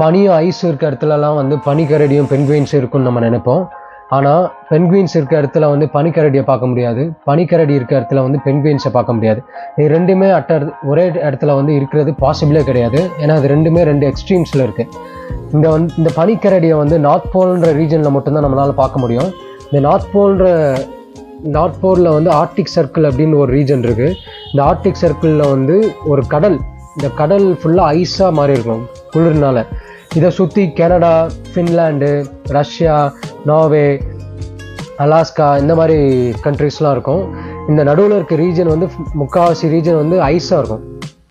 பனியும் ஐஸ் இருக்க இடத்துலலாம் வந்து பனிக்கரடியும் பென்குயின்ஸ் இருக்கும்னு நம்ம நினைப்போம். ஆனால் பென்குயின்ஸ் இருக்க இடத்துல வந்து பனிக்கரடியை பார்க்க முடியாது. பனிக்கரடி இருக்க இடத்துல வந்து பென்குயின்ஸை பார்க்க முடியாது. இது ரெண்டுமே அட்ட ஒரே இடத்துல வந்து இருக்கிறது பாசிபிளே கிடையாது. ஏன்னா அது ரெண்டுமே ரெண்டு எக்ஸ்ட்ரீம்ஸில் இருக்குது இந்த வந்து இந்த பனிக்கரடியை வந்து நார்த் போல்ன்ற ரீஜனில் மட்டும்தான் நம்மளால் பார்க்க முடியும். இந்த நார்த் போல்ன்ற நார்த் போலில் வந்து ஆர்டிக் சர்க்கிள் அப்படின்னு ஒரு ரீஜன் இருக்குது இந்த ஆர்டிக் சர்க்கிளில் வந்து ஒரு கடல் இந்த கடல் ஃபுல்லாக ஐஸாக மாறி இருக்கும் குளிர்னால. இதை சுற்றி Canada Finland Russia Norway Alaska இந்த மாதிரி கண்ட்ரிஸ்லாம் இருக்கும். இந்த நடுவில் இருக்க ரீஜன் வந்து முக்கால்வாசி ரீஜன் வந்து ஐஸாக இருக்கும்.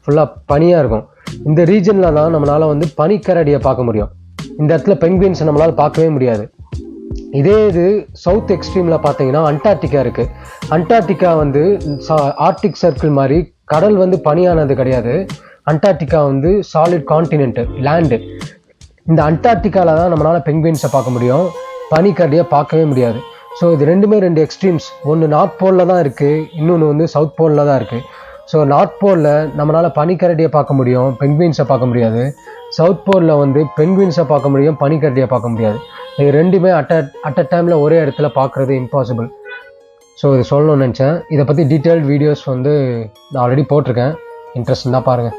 ஃபுல்லாக பனியாக இருக்கும். இந்த ரீஜனில் தான் நம்மளால் வந்து பனிக்கரடியை பார்க்க முடியும். இந்த இடத்துல பெங்குவின்ஸை நம்மளால் பார்க்கவே முடியாது. இதே இது சவுத் எக்ஸ்ட்ரீமில் பார்த்தீங்கன்னா அண்டார்டிகா இருக்குது அண்டார்டிகா வந்து ஆர்டிக் சர்க்கிள் மாதிரி கடல் வந்து பனியானது கிடையாது. அண்டார்டிகா வந்து சாலிட் கான்டினென்ட் லேண்டு இந்த அண்டார்டிகாவில் தான் நம்மளால் பெங்குவின்ஸை பார்க்க முடியும். பனிக்கரடியை பார்க்கவே முடியாது. ஸோ இது ரெண்டுமே ரெண்டு எக்ஸ்ட்ரீம்ஸ் ஒன்று நார்த் போலில் தான் இருக்குது இன்னொன்று வந்து சவுத் போலில் தான் இருக்குது ஸோ நார்த் போலில் நம்மளால் பனிக்கரடியை பார்க்க முடியும் பெங்குவின்ஸை பார்க்க முடியாது. சவுத் போலில் வந்து பெங்குவின்ஸை பார்க்க முடியும் பனிக்கரடியை பார்க்க முடியாது. இது ரெண்டுமே அட் அட் அ டைமில் ஒரே இடத்துல பார்க்குறது இம்பாசிபிள் ஸோ இது சொல்லணும்னு நினச்சேன். இதை பற்றி டீட்டெயில்ட் வீடியோஸ் வந்து நான் ஆல்ரெடி போட்டிருக்கேன். இன்ட்ரெஸ்ட் தான் பாருங்கள்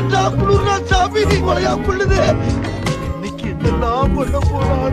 என்ன குளிர்னா சாமி மழையா கொள்ளுது. இன்னைக்கு என்னெல்லாம் பண்ண போறா